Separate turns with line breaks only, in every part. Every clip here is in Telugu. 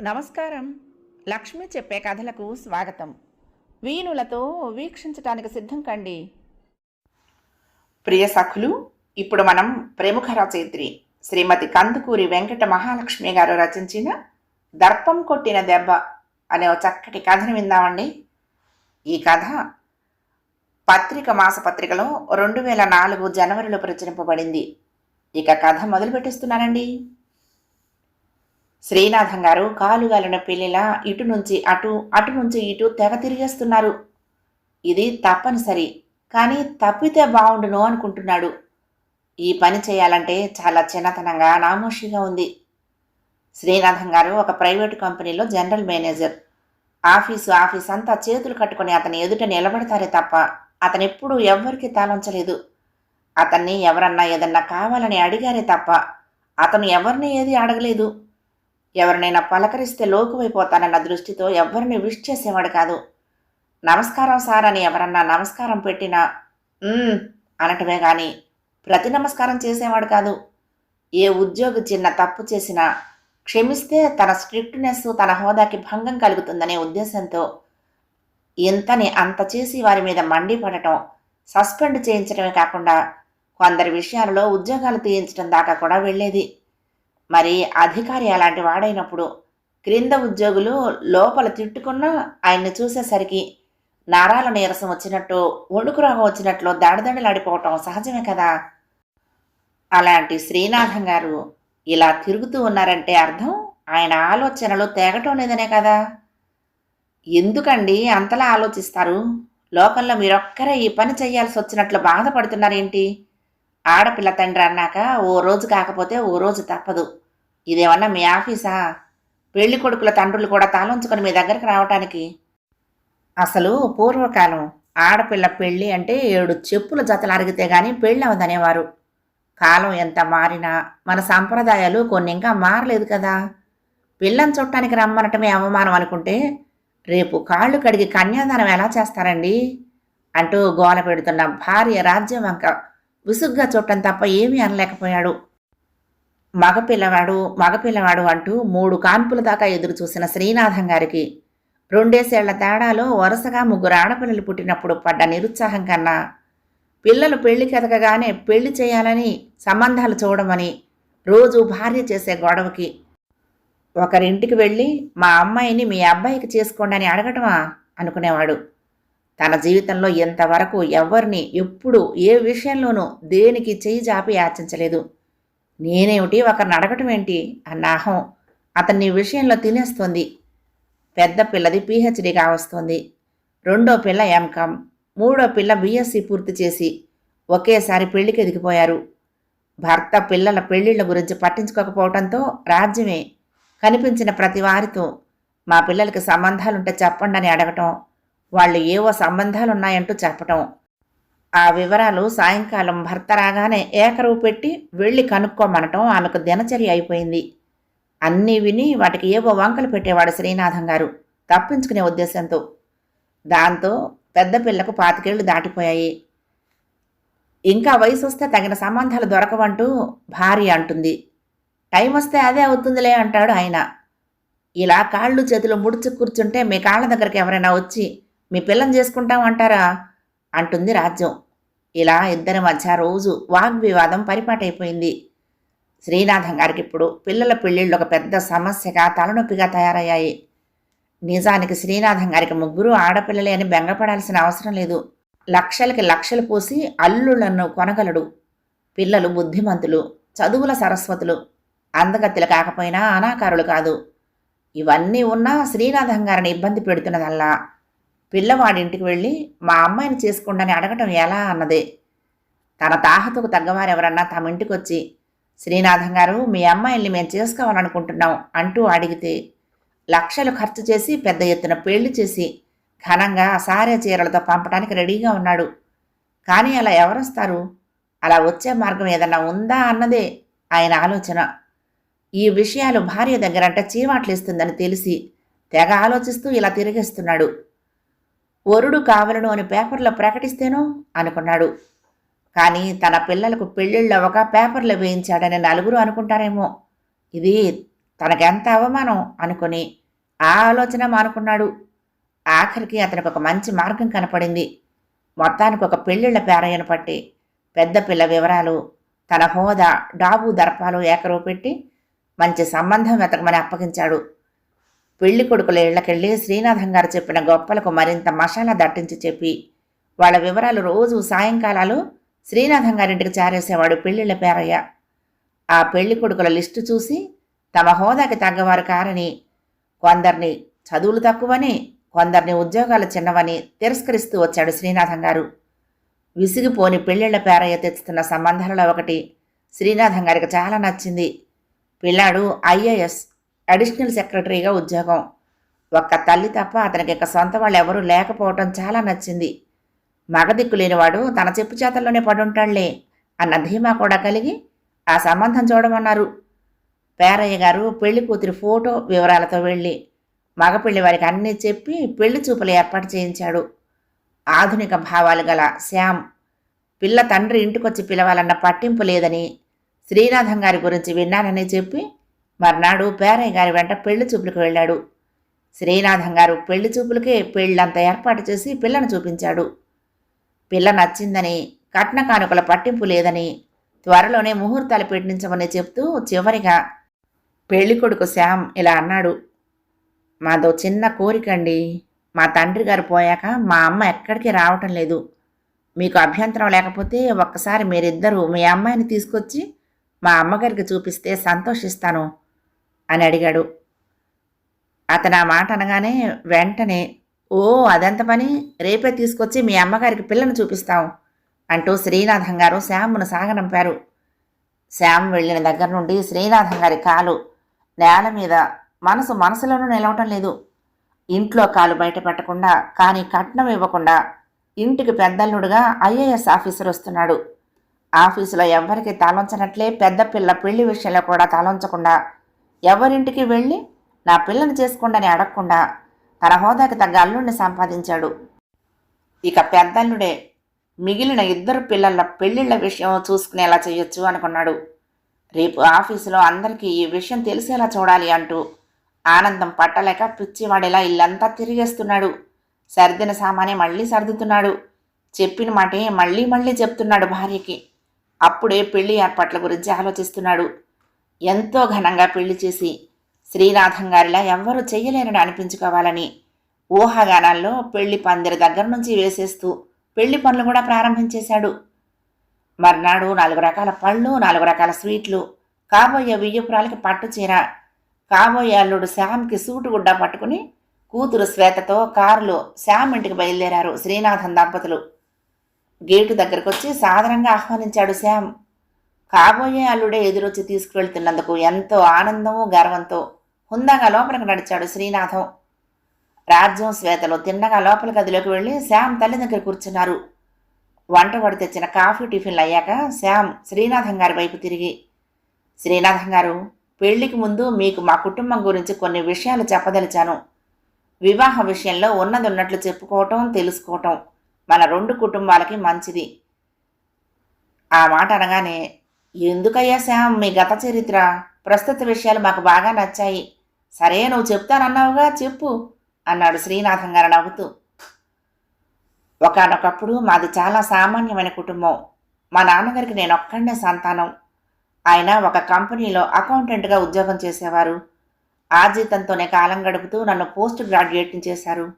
నమస్కారం. లక్ష్మి చెప్పే కథలకు స్వాగతం. వీణులతో వీక్షించటానికి సిద్ధం కండి. ప్రియ సఖులు ఇప్పుడు మనం ప్రముఖ రచయిత్రి శ్రీమతి కందుకూరి వెంకట మహాలక్ష్మి గారు రచించిన దర్పం కొట్టిన దెబ్బ అనే ఒక చక్కటి కథను విందామండి. ఈ కథ పత్రిక మాసపత్రికలో రెండు వేల నాలుగు జనవరిలో ప్రచురింపబడింది. ఇక కథ మొదలుపెట్టిస్తున్నానండి. శ్రీనాథం గారు కాలుగాలిన పిల్లిలా ఇటు నుంచి అటు అటు నుంచి ఇటు తెగ తిరిగేస్తున్నారు. ఇది తప్పనిసరి కానీ తప్పితే బాగుండును అనుకుంటున్నాడు. ఈ పని చేయాలంటే చాలా చిన్నతనంగా నామోషిగా ఉంది. శ్రీనాథం గారు ఒక ప్రైవేటు కంపెనీలో జనరల్ మేనేజర్. ఆఫీసు ఆఫీస్ అంతా చేతులు కట్టుకొని అతని ఎదుట నిలబడతారే తప్ప అతను ఎప్పుడూ ఎవ్వరికీ తలంచలేదు. అతన్ని ఎవరన్నా ఏదన్నా కావాలని అడిగారే తప్ప అతను ఎవరిని ఏది అడగలేదు. ఎవరినైనా పలకరిస్తే లోకువైపోతానన్న దృష్టితో ఎవరిని విష్ చేసేవాడు కాదు. నమస్కారం సార్ అని ఎవరన్నా నమస్కారం పెట్టినా అనటమే కానీ ప్రతి నమస్కారం చేసేవాడు కాదు. ఏ ఉద్యోగి చిన్న తప్పు చేసినా క్షమిస్తే తన స్ట్రిక్ట్నెస్ తన హోదాకి భంగం కలుగుతుందనే ఉద్దేశంతో ఇంతని అంత చేసి వారి మీద మండిపడటం సస్పెండ్ చేయించడమే కాకుండా కొందరి విషయాలలో ఉద్యోగాలు తీయించడం దాకా కూడా వెళ్ళేది. మరి అధికారి అలాంటి వాడైనప్పుడు క్రింద ఉద్యోగులు లోపల తిట్టుకున్నా ఆయన్ని చూసేసరికి నారాల నీరసం వచ్చినట్టు వణుకురాగం వచ్చినట్లు దాడిదండలాడిపోవటం సహజమే కదా? అలాంటి శ్రీనాథం గారు ఇలా తిరుగుతూ ఉన్నారంటే అర్థం ఆయన ఆలోచనలు తేగటం లేదనే కదా? ఎందుకండి అంతలా ఆలోచిస్తారు? లోకంలో మీరొక్కరే ఈ పని చేయాల్సి వచ్చినట్లు బాధపడుతున్నారేంటి? ఆడపిల్ల తండ్రి అన్నాక ఓ రోజు కాకపోతే ఓ రోజు తప్పదు. ఇదేమన్నా మీ ఆఫీసా? పెళ్ళి కొడుకుల తండ్రులు కూడా తాలుంచుకొని మీ దగ్గరికి రావటానికి? అసలు పూర్వకాలం ఆడపిల్ల పెళ్ళి అంటే ఏడు చెప్పుల జతలు అరిగితే గాని పెళ్ళి అవదనేవారు కాలం ఎంత మారినా మన సంప్రదాయాలు కొన్ని ఇంకా మారలేదు కదా. పిల్లని చుట్టానికి రమ్మనటమే అవమానం అనుకుంటే రేపు కాళ్ళు కడిగి కన్యాదానం ఎలా చేస్తారండి? అంటూ గోల పెడుతున్న భార్య రాజ్యం వంక విసుగ్గా చుట్టం తప్ప ఏమీ అనలేకపోయాడు. మగపిల్లవాడు మగపిల్లవాడు అంటూ మూడు కాన్పుల దాకా ఎదురు చూసిన శ్రీనాథం గారికి రెండేసేళ్ళ తేడాలో వరుసగా ముగ్గురు ఆడపిల్లలు పుట్టినప్పుడు పడ్డ నిరుత్సాహం కన్నా పిల్లలు పెళ్ళికి ఎదగగానే పెళ్ళి చేయాలని సంబంధాలు చూడమని రోజు భార్య చేసే గొడవకి ఒకరింటికి వెళ్ళి మా అమ్మాయిని మీ అబ్బాయికి చేసుకోండి అని అడగటమా? అనుకునేవాడు. తన జీవితంలో ఎంతవరకు ఎవరిని ఎప్పుడు ఏ విషయంలోనూ దేనికి చేయి జాపి యాచించలేదు. నేనేమిటి? ఒకరిని అడగటం ఏంటి? అన్న అహం. అతన్ని విషయంలో తినేస్తుంది. పెద్ద పిల్లది పీహెచ్డీగా కావస్తుంది రెండో పిల్ల ఎంకామ్ మూడో పిల్ల బీఎస్సీ పూర్తి చేసి ఒకేసారి పెళ్ళికి ఎదిగిపోయారు. భర్త పిల్లల పెళ్ళిళ్ళ గురించి పట్టించుకోకపోవడంతో రాజ్యమే కనిపించిన ప్రతి వారితో మా పిల్లలకి సంబంధాలుంటే చెప్పండి అని అడగటం వాళ్ళు ఏవో సంబంధాలున్నాయంటూ చెప్పటం. ఆ వివరాలు సాయంకాలం భర్త రాగానే ఏకరువు పెట్టి వెళ్ళి కనుక్కోమనటం ఆమెకు దినచర్య అయిపోయింది. అన్నీ విని వాటికి ఏవో వంకలు పెట్టేవాడు శ్రీనాథం గారు. తప్పించుకునే ఉద్దేశంతో. దాంతో పెద్ద పిల్లకు పాతికేళ్ళు దాటిపోయాయి. ఇంకా వయసు వస్తే తగిన సంబంధాలు దొరకవంటూ భార్య అంటుంది. టైం వస్తే అదే అవుతుందిలే అంటాడు ఆయన. ఇలా కాళ్ళు చేతులు ముడుచు కూర్చుంటే మీ కాళ్ళ దగ్గరికి ఎవరైనా వచ్చి మీ పిల్లని చేసుకుంటాం అంటారా? అంటుంది రాజ్యం. ఇలా ఇద్దరి మధ్య రోజు వాగ్వివాదం పరిపాటైపోయింది. శ్రీనాథం గారికి ఇప్పుడు పిల్లల పెళ్ళిళ్ళు ఒక పెద్ద సమస్యగా తలనొప్పిగా తయారయ్యాయి. నిజానికి శ్రీనాథం గారికి ముగ్గురు ఆడపిల్లలే అని బెంగపడాల్సిన అవసరం లేదు. లక్షలకి లక్షలు పోసి అల్లుళ్ళను కొనగలడు. పిల్లలు బుద్ధిమంతులు చదువుల సరస్వతులు అందగత్తెలు కాకపోయినా అనాకారులు కాదు. ఇవన్నీ ఉన్నా శ్రీనాథం గారిని ఇబ్బంది పెడుతున్నదల్లా. పిల్లవాడింటికి వెళ్ళి మా అమ్మాయిని చేసుకుండని అడగటం ఎలా అన్నదే. తన తాహతకు తగ్గవారెవరన్నా తమ ఇంటికి వచ్చి శ్రీనాథం గారు మీ అమ్మాయిల్ని మేము చేసుకోవాలనుకుంటున్నాం అంటూ అడిగితే లక్షలు ఖర్చు చేసి పెద్ద ఎత్తున పెళ్ళి చేసి ఘనంగా సారే చీరలతో పంపడానికి రెడీగా ఉన్నాడు. కానీ అలా ఎవరొస్తారు? అలా వచ్చే మార్గం ఏదన్నా ఉందా అన్నదే ఆయన ఆలోచన. ఈ విషయాలు భార్య దగ్గరంటే చీవాట్లేస్తుందని తెలిసి తెగ ఆలోచిస్తూ ఇలా తిరిగేస్తున్నాడు. వరుడు కావలను అని పేపర్లో ప్రకటిస్తేనో అనుకున్నాడు. కానీ తన పిల్లలకు పెళ్ళిళ్ళు అవ్వక పేపర్లో వేయించాడని నలుగురు అనుకుంటారేమో. ఇది తనకెంత అవమానం అనుకుని ఆ ఆలోచన మానుకున్నాడు. ఆఖరికి అతనికి ఒక మంచి మార్గం కనపడింది. మొత్తానికి ఒక పెళ్ళిళ్ళ పేరయ్యను పట్టి పెద్ద పిల్ల వివరాలు తన హోదా డాబు దర్పాలు ఏకరువు పెట్టి మంచి సంబంధం వెతకమని అప్పగించాడు. పెళ్ళి కొడుకుల ఇళ్ళకెళ్ళి శ్రీనాథం గారు చెప్పిన గొప్పలకు మరింత మసాలా దట్టించి చెప్పి వాళ్ళ వివరాలు రోజు సాయంకాలాలు శ్రీనాథం గారింటికి చేరేసేవాడు పెళ్ళిళ్ళ పేరయ్య. ఆ పెళ్ళి కొడుకుల లిస్టు చూసి తమ హోదాకి తగ్గవారు కారని కొందరిని చదువులు తక్కువని కొందరిని ఉద్యోగాలు చిన్నవని తిరస్కరిస్తూ వచ్చాడు శ్రీనాథం గారు. విసిగిపోని పెళ్ళిళ్ళ పేరయ్య తెచ్చుతున్న సంబంధాలలో ఒకటి శ్రీనాథం గారికి చాలా నచ్చింది. పిల్లాడు ఐఏఎస్ అడిషనల్ సెక్రటరీగా ఉద్యోగం. ఒక్క తల్లి తప్ప అతనికి ఇక సొంత వాళ్ళు ఎవరూ లేకపోవటం చాలా నచ్చింది. మగదిక్కు లేనివాడు తన చెప్పు చేతల్లోనే పడుంటాళ్ళే అన్న ధీమా కూడా కలిగి ఆ సంబంధం చూడమన్నారు. పేరయ్య గారు పెళ్ళి కూతురి ఫోటో వివరాలతో వెళ్ళి మగపెళ్ళి వారికి అన్నీ చెప్పి పెళ్ళి చూపులు ఏర్పాటు చేయించాడు. ఆధునిక భావాలు గల శ్యామ్ పిల్ల తండ్రి ఇంటికొచ్చి పిలవాలన్న పట్టింపు లేదని శ్రీనాథం గారి గురించి విన్నానని చెప్పి మర్నాడు పేరయ్య గారి వెంట పెళ్ళి చూపులకు వెళ్ళాడు. శ్రీనాథం గారు పెళ్ళి చూపులకే పెళ్ళంత ఏర్పాటు చేసి పిల్లను చూపించాడు. పిల్ల నచ్చిందని కట్న కానుకల పట్టింపు లేదని త్వరలోనే ముహూర్తాలు పెట్టించమని చెప్తూ చివరిగా పెళ్ళి కొడుకు శ్యామ్ ఇలా అన్నాడు. మాదో చిన్న కోరికండి మా తండ్రి గారు పోయాక మా అమ్మ ఎక్కడికి రావటం లేదు. మీకు అభ్యంతరం లేకపోతే ఒక్కసారి మీరిద్దరూ మీ అమ్మాయిని తీసుకొచ్చి మా అమ్మగారికి చూపిస్తే సంతోషిస్తాను. అని అడిగాడు. అతను ఆ మాట అనగానే వెంటనే ఓ అదంత పని? రేపే తీసుకొచ్చి మీ అమ్మగారికి పిల్లను చూపిస్తాం అంటూ శ్రీనాథం గారు శ్యామ్ను సాగనంపారు. శ్యామ్ వెళ్ళిన దగ్గర నుండి శ్రీనాథం గారి కాలు నేల మీద మనసు మనసులోనూ నిలవటం లేదు. ఇంట్లో కాలు బయట పెట్టకుండా కానీ కట్నం ఇవ్వకుండా ఇంటికి పెద్దల్లుడుగా ఐఏఎస్ ఆఫీసర్ వస్తున్నాడు. ఆఫీసులో ఎవ్వరికీ తలంచనట్లే పెద్ద పిల్ల పెళ్ళి విషయంలో కూడా తలంచకుండా ఎవరింటికి వెళ్ళి నా పిల్లని చేసుకోండని అడగకుండా తన హోదాకి తగ్గ అల్లుడిని సంపాదించాడు. ఇక పెద్దల్లుడే మిగిలిన ఇద్దరు పిల్లల పెళ్ళిళ్ళ విషయం చూసుకునేలా చేయొచ్చు అనుకున్నాడు. రేపు ఆఫీసులో అందరికీ ఈ విషయం తెలిసేలా చూడాలి అంటూ ఆనందం పట్టలేక పిచ్చివాడేలా ఇల్లంతా తిరిగేస్తున్నాడు. సర్దిన సామానే మళ్ళీ సర్దుతున్నాడు. చెప్పిన మాటే మళ్ళీ మళ్ళీ చెప్తున్నాడు భార్యకి. అప్పుడే పెళ్ళి ఏర్పాట్ల గురించి ఆలోచిస్తున్నాడు. ఎంతో ఘనంగా పెళ్ళి చేసి శ్రీనాథం గారిలా ఎవ్వరూ చెయ్యలేరని అనిపించుకోవాలని ఊహాగానాల్లో పెళ్ళి పందిరి దగ్గర నుంచి వేసేస్తూ పెళ్ళి పనులు కూడా ప్రారంభించేశాడు. మర్నాడు నాలుగు రకాల పళ్ళు నాలుగు రకాల స్వీట్లు కాబోయే వియ్యపురాలకి పట్టు చీర కాబోయే అల్లుడు శ్యామ్కి సూటు గుడ్డ పట్టుకుని కూతురు శ్వేతతో కారులో శ్యామ్ ఇంటికి బయలుదేరారు శ్రీనాథన్ దంపతులు. గేటు దగ్గరకు వచ్చి ఆహ్వానించాడు శ్యామ్. కాబోయే అల్లుడే ఎదురొచ్చి తీసుకువెళ్తున్నందుకు ఎంతో ఆనందము గర్వంతో హుందాగా లోపలికి నడిచాడు శ్రీనాథం. రాజ్యం శ్వేతలు తిన్నగా లోపల గదిలోకి వెళ్ళి శ్యామ్ తల్లి దగ్గర కూర్చున్నారు. వంట పడి తెచ్చిన కాఫీ టిఫిన్లు అయ్యాక శ్యామ్ శ్రీనాథం గారి వైపు తిరిగి శ్రీనాథం గారు పెళ్ళికి ముందు మీకు మా కుటుంబం గురించి కొన్ని విషయాలు చెప్పదలిచాను. వివాహ విషయంలో ఉన్నది ఉన్నట్లు చెప్పుకోవటం తెలుసుకోవటం మన రెండు కుటుంబాలకి మంచిది. ఆ మాట అనగానే ఎందుకయ్యా శ్యామ్? మీ గత చరిత్ర ప్రస్తుత విషయాలు మాకు బాగా నచ్చాయి. సరే నువ్వు చెప్తానన్నావుగా చెప్పు అన్నాడు శ్రీనాథం గారు నవ్వుతూ. ఒకనొకప్పుడు మాది చాలా సామాన్యమైన కుటుంబం. మా నాన్నగారికి నేను ఒక్కడే సంతానం. ఆయన ఒక కంపెనీలో అకౌంటెంట్గా ఉద్యోగం చేసేవారు. ఆ జీతంతోనే కాలం గడుపుతూ నన్ను పోస్ట్ గ్రాడ్యుయేట్ని చేశారు.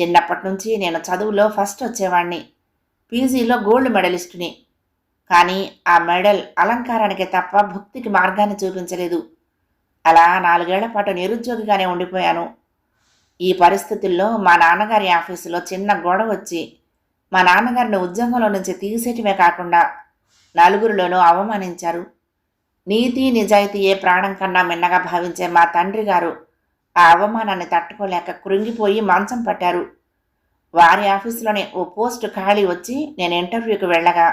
చిన్నప్పటి నుంచి నేను చదువులో ఫస్ట్ వచ్చేవాడిని పీజీలో గోల్డ్ మెడలిస్టుని. కానీ ఆ మెడల్ అలంకారానికి తప్ప భక్తికి మార్గాన్ని చూపించలేదు. అలా నాలుగేళ్ళ పాటు నిరుద్యోగిగానే ఉండిపోయాను. ఈ పరిస్థితుల్లో మా నాన్నగారి ఆఫీసులో చిన్న గొడవ వచ్చి మా నాన్నగారిని ఉద్యోగంలో నుంచి తీసేయటమే కాకుండా నలుగురిలోనూ అవమానించారు. నీతి నిజాయితీయే ప్రాణం కన్నా మిన్నగా భావించే మా తండ్రి గారు ఆ అవమానాన్ని తట్టుకోలేక కృంగిపోయి మంచం పట్టారు. వారి ఆఫీసులోనే ఓ పోస్ట్ ఖాళీ వచ్చి నేను ఇంటర్వ్యూకి వెళ్ళగా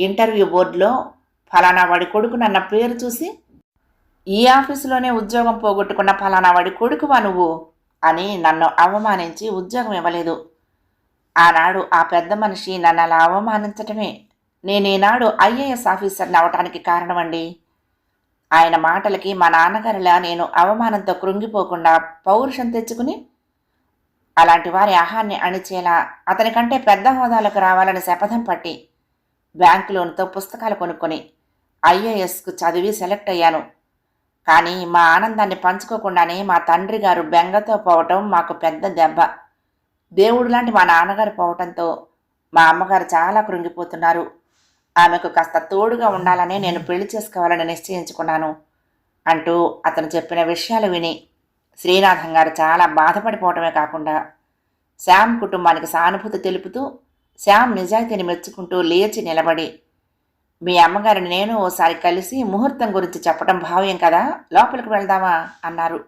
ఇంటర్వ్యూ బోర్డులో ఫలానా వాడి కొడుకు నన్న పేరు చూసి ఈ ఆఫీసులోనే ఉద్యోగం పోగొట్టుకున్న ఫలానా వాడి కొడుకువా నువ్వు? అని నన్ను అవమానించి ఉద్యోగం ఇవ్వలేదు. ఆనాడు ఆ పెద్ద మనిషి నన్ను అలా అవమానించటమే. నేనేనాడు ఐఏఎస్ ఆఫీసర్ని అవటానికి కారణమండి. ఆయన మాటలకి మా నాన్నగారిలా నేను అవమానంతో కృంగిపోకుండా పౌరుషం తెచ్చుకుని అలాంటి వారి ఆహాన్ని అణిచేలా అతనికంటే పెద్ద హోదాలకు రావాలని శపథం పట్టి బ్యాంకు లోన్తో పుస్తకాలు కొనుక్కొని ఐఏఎస్కు చదివి సెలెక్ట్ అయ్యాను. కానీ మా ఆనందాన్ని పంచుకోకుండానే మా తండ్రి గారు బెంగతో పోవటం మాకు పెద్ద దెబ్బ. దేవుడు లాంటి మా నాన్నగారు పోవటంతో మా అమ్మగారు చాలా కృంగిపోతున్నారు. ఆమెకు కాస్త తోడుగా ఉండాలని నేను పెళ్ళి చేసుకోవాలని నిశ్చయించుకున్నాను అంటూ అతను చెప్పిన విషయాలు విని శ్రీనాథం గారు చాలా బాధపడిపోవటమే కాకుండా శ్యామ్ కుటుంబానికి సానుభూతి తెలుపుతూ శ్యామ్ నిజాయితీని మెచ్చుకుంటూ లేచి నిలబడి మీ అమ్మగారిని నేను ఓసారి కలిసి ముహూర్తం గురించి చెప్పడం భావ్యం కదా లోపలికి వెళ్దామా? అన్నారు.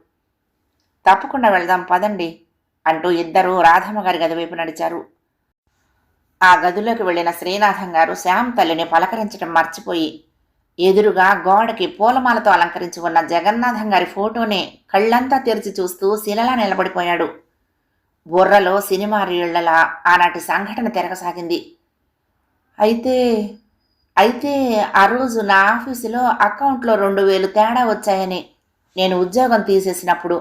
తప్పకుండా వెళ్దాం పదండి అంటూ ఇద్దరూ రాధమ్మ గారి గది వైపు నడిచారు. ఆ గదిలోకి వెళ్ళిన శ్రీనాథం గారు శ్యామ్ తల్లిని పలకరించడం మర్చిపోయి ఎదురుగా గోడకి పూలమాలతో అలంకరించి ఉన్న జగన్నాథం గారి ఫోటోనే కళ్ళంతా తెరిచి చూస్తూ శిలలా నిలబడిపోయాడు. బుర్రలో సినిమా రీళ్ళలా ఆనాటి సంఘటన తిరగసాగింది. అయితే అయితే ఆ రోజు నా ఆఫీసులో అకౌంట్లో రెండు వేలు తేడా వచ్చాయని నేను ఉద్యోగం తీసేసినప్పుడు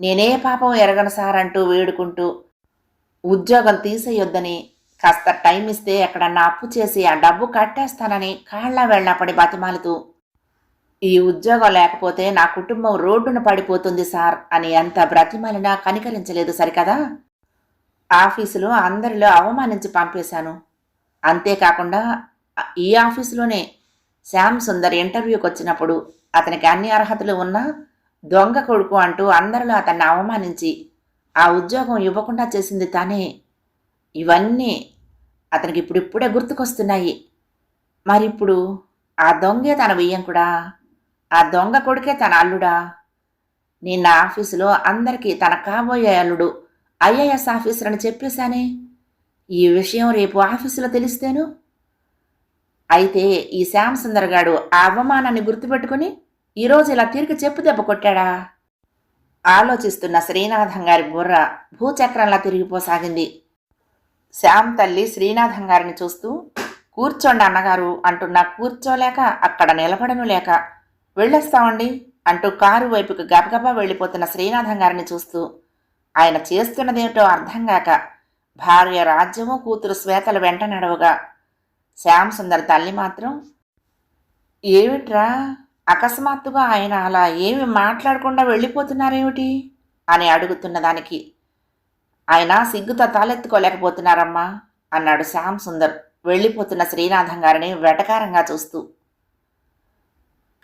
నేనే పాపం ఎరగను సార్ అంటూ వేడుకుంటూ ఉద్యోగం తీసేయొద్దని కాస్త టైం ఇస్తే ఎక్కడన్నా అప్పు చేసి ఆ డబ్బు కట్టేస్తానని కాళ్ళ వెళ్ళినప్పటి బతిమాలుతూ ఈ ఉద్యోగం లేకపోతే నా కుటుంబం రోడ్డున పడిపోతుంది సార్ అని ఎంత బ్రతిమాలినా కనికరించలేదు సరికదా? ఆఫీసులో అందరిలో అవమానించి పంపేశాను. అంతేకాకుండా ఈ ఆఫీసులోనే శ్యామ్ సుందర్ ఇంటర్వ్యూకి వచ్చినప్పుడు అతనికి అన్ని అర్హతలు ఉన్నా దొంగ కొడుకు అంటూ అందరిలో అతన్ని అవమానించి ఆ ఉద్యోగం ఇవ్వకుండా చేసింది తానే. ఇవన్నీ అతనికి ఇప్పుడిప్పుడే గుర్తుకొస్తున్నాయి. మరిప్పుడు ఆ దొంగే తన వియ్యంకుడా ఆ దొంగ కొడుకే తన అల్లుడా? నిన్న ఆఫీసులో అందరికీ తన కాబోయే అల్లుడు ఐఏఎస్ ఆఫీసర్ అని చెప్పేశానే. ఈ విషయం రేపు ఆఫీసులో తెలిస్తేను. అయితే ఈ శ్యామ్ సుందర్ గాడు ఆ అవమానాన్ని గుర్తుపెట్టుకుని ఈరోజు ఇలా తిరిగి చెప్పు దెబ్బ కొట్టాడా? ఆలోచిస్తున్న శ్రీనాథం గారి బుర్ర భూచక్రంలా తిరిగిపోసాగింది. శ్యామ్ తల్లి శ్రీనాథం గారిని చూస్తూ కూర్చోండి అన్నగారు అంటున్నా కూర్చోలేక అక్కడ నిలబడను లేక వెళ్ళొస్తామండి అంటూ కారు వైపుకు గబగబా వెళ్ళిపోతున్న శ్రీనాథం గారిని చూస్తూ ఆయన చేస్తున్నదేమిటో అర్థం కాక భార్య రాజ్యము కూతురు శ్వేతలు వెంట నడవగా శ్యామ్ సుందర్ తల్లి మాత్రం? ఏమిట్రా? అకస్మాత్తుగా ఆయన అలా ఏమి మాట్లాడకుండా వెళ్ళిపోతున్నారేమిటి? అని అడుగుతున్న దానికి ఆయన సిగ్గుతో తాలెత్తుకోలేకపోతున్నారమ్మా అన్నాడు శ్యామ్ సుందర్ వెళ్ళిపోతున్న శ్రీనాథం గారిని వెటకారంగా చూస్తూ.